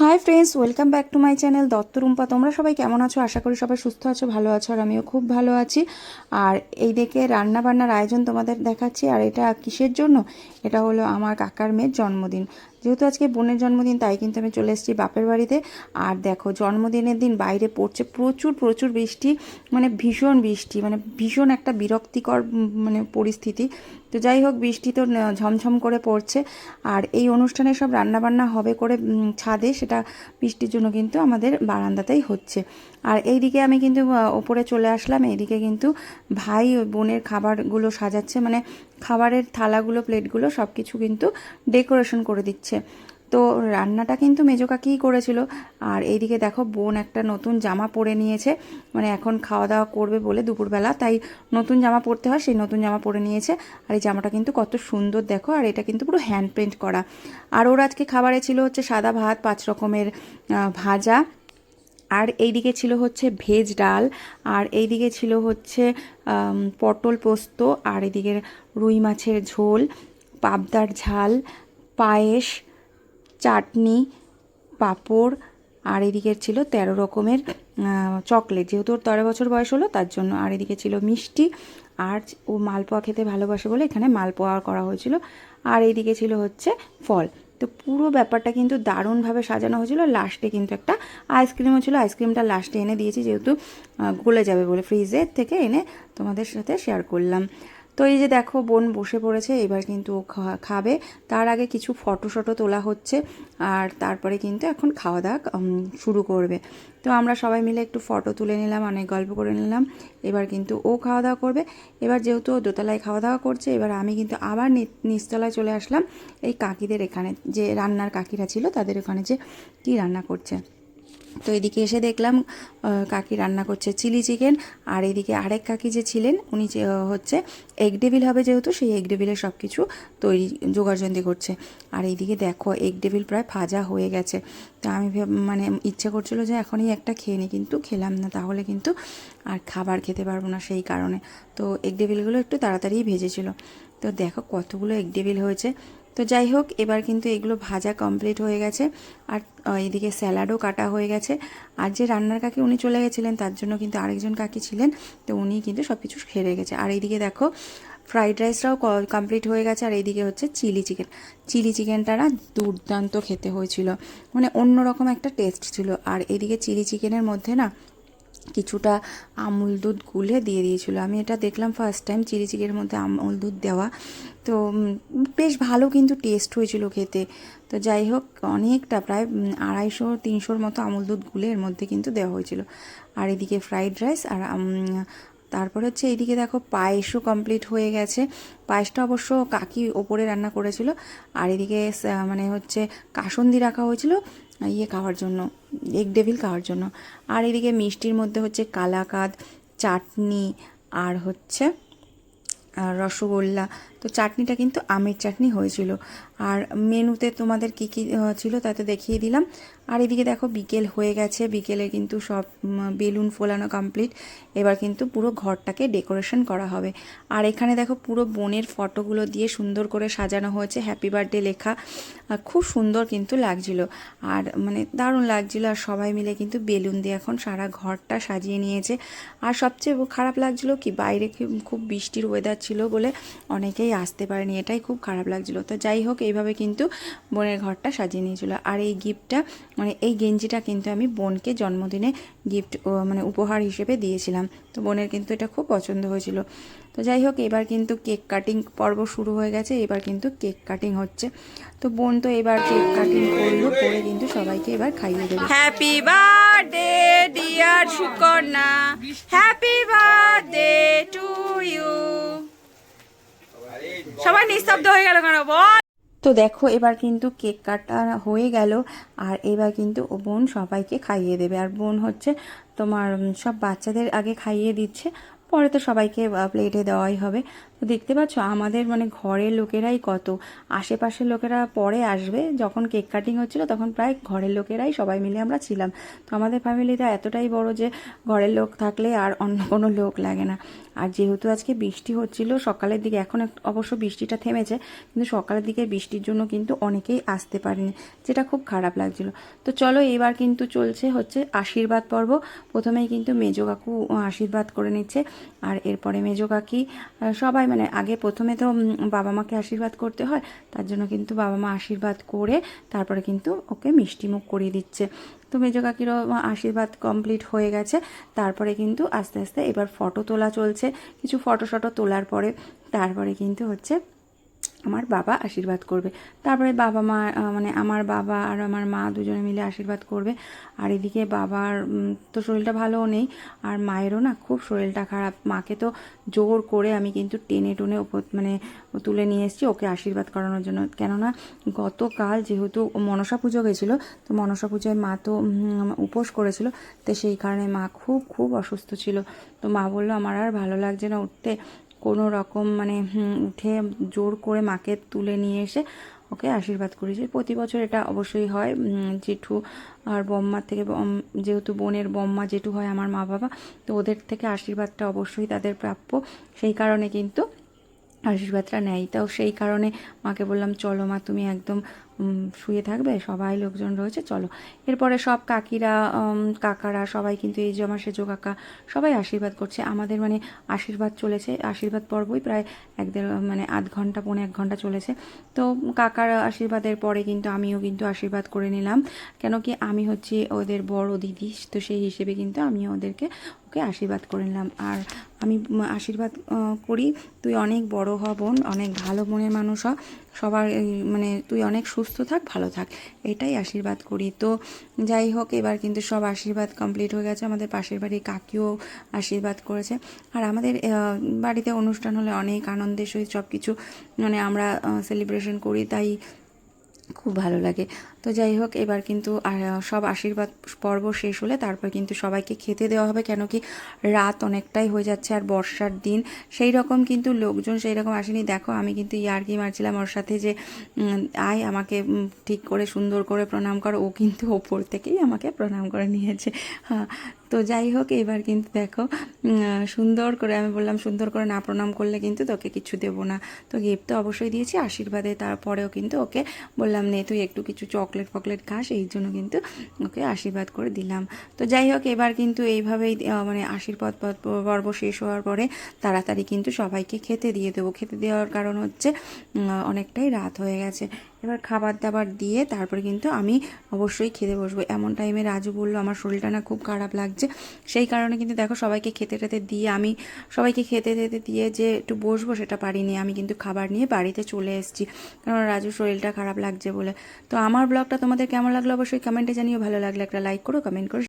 Hi friends welcome back to my channel Dutta Rumpa তোমরা সবাই কেমন আছো? আশা করি সবাই সুস্থ আছো, ভালো আছো, আর আমিও খুব ভালো আছি। আর এই দেখে রান্না বান্নার আয়োজন তোমাদের দেখাচ্ছি, আর এটা কিসের জন্য? এটা হলো আমার কাকার মেয়ের জন্মদিন। যেহেতু আজকে বোনের জন্মদিন, তাই কিন্তু আমি চলে এসেছি বাপের বাড়িতে। আর দেখো, জন্মদিনের দিন বাইরে পড়ছে প্রচুর প্রচুর বৃষ্টি মানে ভীষণ বৃষ্টি মানে ভীষণ একটা বিরক্তিকর মানে পরিস্থিতি। তো যাই হোক, বৃষ্টি তো ঝমঝম করে পড়ছে। আর এই অনুষ্ঠানে সব রান্নাবান্না হবে করে ছাদে, সেটা বৃষ্টির জন্য কিন্তু আমাদের বারান্দাতেই হচ্ছে। আর এইদিকে আমি কিন্তু ওপরে চলে আসলাম। এইদিকে কিন্তু ভাই বোনের খাবারগুলো সাজাচ্ছে। মানে খাবারের থালাগুলো, প্লেটগুলো সব কিছু কিন্তু ডেকোরেশন করে দিচ্ছে। তো রান্নাটা কিন্তু মেজো কাকিই করেছিল। আর এইদিকে দেখো বোন একটা নতুন জামা পরে নিয়েছে। মানে এখন খাওয়া দাওয়া করবে বলে দুপুরবেলা, তাই নতুন জামা পরতে হয়, সেই নতুন জামা পরে নিয়েছে। আর এই জামাটা কিন্তু কত সুন্দর দেখো, আর এটা কিন্তু পুরো হ্যান্ড প্রিন্ট করা। আর ওর আজকে খাবারে ছিল হচ্ছে সাদা ভাত, পাঁচ রকমের ভাজা। আর এইদিকে ছিল হচ্ছে ভেজ ডাল, আর এইদিকে ছিল হচ্ছে পটল পোস্ত, আর এদিকে রুই মাছের ঝোল, পাবদার ঝাল, পায়েস, চাটনি, পাঁপড়, আর এদিকে ছিল তেরো রকমের চকলেট। যেহেতু ওর তেরো বছর বয়স হলো, তার জন্য আর এদিকে ছিল মিষ্টি, আর ও মালপোয়া খেতে ভালোবাসে বলে এখানে মালপোয়া করা হয়েছিল। আর এইদিকে ছিল হচ্ছে ফল। তো পুরো ব্যাপারটা কিন্তু দারুণভাবে সাজানো হয়েছিল। লাস্টে কিন্তু একটা আইসক্রিমও ছিল। আইসক্রিমটা লাস্টে এনে দিয়েছি যেহেতু গলে যাবে বলে ফ্রিজের থেকে এনে তোমাদের সাথে শেয়ার করলাম। তো এই যে দেখো, বোন বসে পড়েছে, এবার কিন্তু ও খাবে। তার আগে কিছু ফটো শটো তোলা হচ্ছে, আর তারপরে কিন্তু এখন খাওয়া দাওয়া শুরু করবে। তো আমরা সবাই মিলে একটু ফটো তুলে নিলাম, অনেক গল্প করে নিলাম। এবার কিন্তু ও খাওয়া দাওয়া করবে। এবার যেহেতু ও দোতলায় খাওয়া দাওয়া করছে, এবার আমি কিন্তু আবার নিচতলায় চলে আসলাম। এই কাকিদের এখানে যে রান্নার কাকিরা ছিল, তাদের ওখানে যে কী রান্না করছে? তো এদিকে এসে দেখলাম কাকি রান্না করছে চিলি চিকেন, আর এদিকে আরেক কাকি যে ছিলেন, উনি হচ্ছে এগ ডেভিল হবে যেহেতু, সেই এগ ডেভিলের সব কিছু তৈরি জোগাড়যন্তি করছে। আর এইদিকে দেখো এগ ডেভিল প্রায় ভাজা হয়ে গেছে। তো আমি মানে ইচ্ছে করছিল যে এখনই একটা খেয়ে নিই কিন্তু খেলাম না, তাহলে কিন্তু আর খাবার খেতে পারব না সেই কারণে। তো এগ ডেভিলগুলো একটু তাড়াতাড়িই ভেজেছিল। তো দেখো কতগুলো এগ ডেভিল হয়েছে। তো যাই হোক, এবার কিন্তু এগুলো ভাজা কমপ্লিট হয়ে গেছে। আর এদিকে স্যালাডও কাটা হয়ে গেছে। আর যে রান্নার কাকি উনি চলে গেছিলেন, তার জন্য কিন্তু আরেকজন কাকি ছিলেন। তো উনি কিন্তু সব কিছু খেয়ে গেছে। আর এইদিকে দেখো ফ্রাইড রাইসটাও কমপ্লিট হয়ে গেছে। আর এইদিকে হচ্ছে চিলি চিকেন চিলি চিকেনটা না দুর্দান্ত খেতে হয়েছিল। মানে অন্যরকম একটা টেস্ট ছিল। আর এদিকে চিলি চিকেনের মধ্যে না কিছুটা আমুল দুধ গুলে দিয়ে দিয়েছিল। আমি এটা দেখলাম ফার্স্ট টাইম চিলি চিকেনের মধ্যে আমুল দুধ দেওয়া। তো বেশ ভালো কিন্তু টেস্ট হয়েছিল খেতে। তো যাই হোক, অনেকটা প্রায় আড়াইশো, তিনশোর মতো আমুল দুধ গুলে এর মধ্যে কিন্তু দেওয়া হয়েছিল। আর এদিকে ফ্রাইড রাইস আর তারপর হচ্ছে এইদিকে দেখো পায়েসও কমপ্লিট হয়ে গেছে। পায়েসটা অবশ্য কাকি ওপরে রান্না করেছিল। আর এদিকে মানে হচ্ছে কাসন্দি রাখা হয়েছিল। ইয়ে খাওয়ার জন্য এগ ডেভিল খাওয়ার জন্য। আর এদিকে মিষ্টির মধ্যে হচ্ছে কালাকাদ, চাটনি, আর হচ্ছে রসগোল্লা তো চাটনিটা কিন্তু আমের চাটনি হয়েছিল। আর মেনুতে তোমাদের কি কি ছিল তাতে দেখিয়ে দিলাম। আর এদিকে দেখো বিকেল হয়ে গেছে, বিকেলে কিন্তু সব বেলুন ফোলানো কমপ্লিট এবার কিন্তু পুরো ঘরটাকে ডেকোরেশন করা হবে। আর এখানে দেখো পুরো বনের ফটোগুলো দিয়ে সুন্দর করে সাজানো হয়েছে। হ্যাপি বার্থডে লেখা। আর খুব সুন্দর কিন্তু লাগছিল। আর মানে দারুণ লাগছিল। আর সবাই মিলে কিন্তু বেলুন দিয়ে এখন সারা ঘরটা সাজিয়ে নিয়েছে। আর সবচেয়ে খারাপ লাগছিল কি, বাইরে খুব বৃষ্টির ওয়েদার ছিল বলে অনেকেই আসতে পারেনি, এটাই খুব খারাপ লাগছিল। তো যাই হোক, এইভাবে কিন্তু বোনের ঘরটা সাজিয়ে নিয়েছিলো। আর এই গিফটটা মানে এই গেঞ্জিটা কিন্তু আমি বোনকে জন্মদিনে গিফট মানে উপহার হিসেবে দিয়েছিলাম। তো বোনের কিন্তু এটা খুব পছন্দ হয়েছিল। তো যাই হোক, এবার কিন্তু কেক কাটিং পর্ব শুরু হয়ে গেছে, এবার কিন্তু কেক কাটিং হচ্ছে। তো বোন তো এবার কেক কাটিং করল, করে কিন্তু সবাইকে এবার খাইয়ে দেবে। Happy birthday dear Sukanya. Happy birthday to you সবাই নিস্তব্ধ হয়ে গেল কেন? বল। তো দেখো, এবার কিন্তু কেক কাটা হয়ে গেল, আর এবার কিন্তু ও বোন সবাইকে খাইয়ে দেবে। আর বোন হচ্ছে তোমার সব বাচ্চাদের আগে খাইয়ে দিচ্ছে, পরে তো সবাইকে প্লেটে দেওয়াই হবে। তো দেখতে পাচ্ছ? আমাদের মানে ঘরের লোকেরাই কত। আশেপাশের লোকেরা পরে আসবে, যখন কেক কাটিং হচ্ছিল তখন প্রায় ঘরের লোকেরাই সবাই মিলে আমরা ছিলাম। তো আমাদের ফ্যামিলিটা এতটাই বড় যে ঘরের লোক থাকলে আর অন্য কোনো লোক লাগে না। আর যেহেতু আজকে বৃষ্টি হচ্ছিল, সকালের দিকে এখন অবশ্য বৃষ্টিটা থেমেছে, কিন্তু সকালের দিকে বৃষ্টির জন্য কিন্তু অনেকেই আসতে পারেনি, যেটা খুব খারাপ লাগছিল। তো চলো এবার কিন্তু চলছে হচ্ছে আশীর্বাদ পর্ব। প্রথমেই কিন্তু মেজো কাকু আশীর্বাদ করে নিচ্ছে, আর এরপরে মেজো কাকি সবাই মানে আগে প্রথমে তো বাবা মাকে আশীর্বাদ করতে হয়, তার জন্য কিন্তু বাবা মা আশীর্বাদ করে তারপরে কিন্তু ওকে মিষ্টিমুখ করিয়ে দিচ্ছে। তো মেজো কাকিরও আশীর্বাদ কমপ্লিট হয়ে গেছে, তারপরে কিন্তু আস্তে আস্তে এবার ফটো তোলা চলছে। কিছু ফটো শটো তোলার পরে, তারপরে কিন্তু হচ্ছে আমার বাবা আশীর্বাদ করবে। তারপরে বাবা মা মানে আমার বাবা আর আমার মা দুজনে মিলে আশীর্বাদ করবে। আর এদিকে বাবার তো শরীরটা ভালোও নেই, আর মায়েরও না খুব শরীরটা খারাপ। মাকে তো জোর করে আমি কিন্তু টেনে টুনে ওপর মানে তুলে নিয়ে এসেছি, ওকে আশীর্বাদ করানোর জন্য। কেননা গতকাল যেহেতু মনসা পুজো গেছিল তো মনসা পুজোয় মা তো উপোস করেছিল, তো সেই কারণে মা খুব খুব অসুস্থ ছিল। তো মা বলল, আমার আর ভালো লাগছে না উঠতে। কোনো রকম মানে উঠে জোর করে মাকে তুলে নিয়ে এসে ওকে আশীর্বাদ করেছি। প্রতি বছর এটা অবশ্যই হয়। জেঠু আর বম্মার থেকে যেহেতু বোনের বম্মা জেঠু হয় আমার মা বাবা তো ওদের থেকে আশীর্বাদটা অবশ্যই তাদের প্রাপ্য। সেই কারণে কিন্তু আশীর্বাদটা নেয়। তাও সেই কারণে মাকে বললাম, চলো মা, তুমি একদম শুয়ে থাকবে, সবাই লোকজন রয়েছে, চলো। এরপরে সব কাকিরা কাকারা সবাই কিন্তু এই আমার সেজো কাকা সবাই আশীর্বাদ করছে। আমাদের মানে আশীর্বাদ চলেছে, আশীর্বাদ পর্বই প্রায় এক দেড় মানে আধ ঘণ্টা, পৌনে এক ঘণ্টা চলেছে। তো কাকার আশীর্বাদের পরে কিন্তু আমিও কিন্তু আশীর্বাদ করে নিলাম। কেন কি আমি হচ্ছি ওদের বড় দিদি, তো সেই হিসেবে কিন্তু আমিও ওদেরকে ওকে আশীর্বাদ করে নিলাম। আর আমি আশীর্বাদ করি। তুই অনেক বড় হ বোন, অনেক ভালো মনের মানুষ হ। সবার মানে তুই অনেক সুস্থ থাক, ভালো থাক। এটাই আশীর্বাদ করি। তো যাই হোক, এবার কিন্তু সব আশীর্বাদ কমপ্লিট হয়ে গেছে। আমাদের পাশের বাড়ির কাকিও আশীর্বাদ করেছে। আর আমাদের বাড়িতে অনুষ্ঠান হলে অনেক আনন্দের সহিত সব কিছু মানে আমরা সেলিব্রেশন করি। তাই খুব ভালো লাগে। তো যাই হোক, এবার কিন্তু সব আশীর্বাদ পর্ব শেষ হলে তারপর কিন্তু সবাইকে খেতে দেওয়া হবে, কেন কি রাত অনেকটাই হয়ে যাচ্ছে আর বর্ষার দিন। সেই রকম কিন্তু লোকজন সেই রকম আসেনি। দেখো, আমি কিন্তু ইয়ার্কি মারছিলাম ওর সাথে যে আয় আমাকে ঠিক করে সুন্দর করে প্রণাম কর। ও কিন্তু ওপর থেকেই আমাকে প্রণাম করে নিয়েছে। হ্যাঁ তো যাই হোক, এবার কিন্তু দেখো সুন্দর করে আমি বললাম সুন্দর করে না প্রণাম করলে কিন্তু তোকে কিছু দেবো না। তো গিফট তো অবশ্যই দিয়েছি, আশীর্বাদে তারপরেও কিন্তু ওকে বললাম, নে, তুই একটু কিছু চকলেট ফকলেট খাস। এই জন্য কিন্তু ওকে আশীর্বাদ করে দিলাম। তো যাই হোক, এবার কিন্তু এইভাবেই মানে আশীর্বাদ পর্ব শেষ হওয়ার পরে তাড়াতাড়ি কিন্তু সবাইকে খেতে দিয়ে দেবো। খেতে দেওয়ার কারণ হচ্ছে অনেকটাই রাত হয়ে গেছে। এবার খাবার দাবার দিয়ে তারপরে কিন্তু আমি অবশ্যই খেতে বসবো। এমন টাইমে রাজু বলল, আমার শরীরটা না খুব খারাপ লাগছে। সেই কারণে কিন্তু দেখো সবাইকে খেতে টেতে দিয়ে আমি সবাইকে খেতে টেতে দিয়ে যে একটু বসবো সেটা পারিনি। আমি কিন্তু খাবার নিয়ে বাড়িতে চলে এসেছি। কারণ রাজু শরীরটা খারাপ লাগছে বলে। তো আমার ব্লগটা তোমাদের কেমন লাগল অবশ্যই কমেন্টে জানিও। ভালো লাগলে একটা লাইক করো কমেন্ট করো।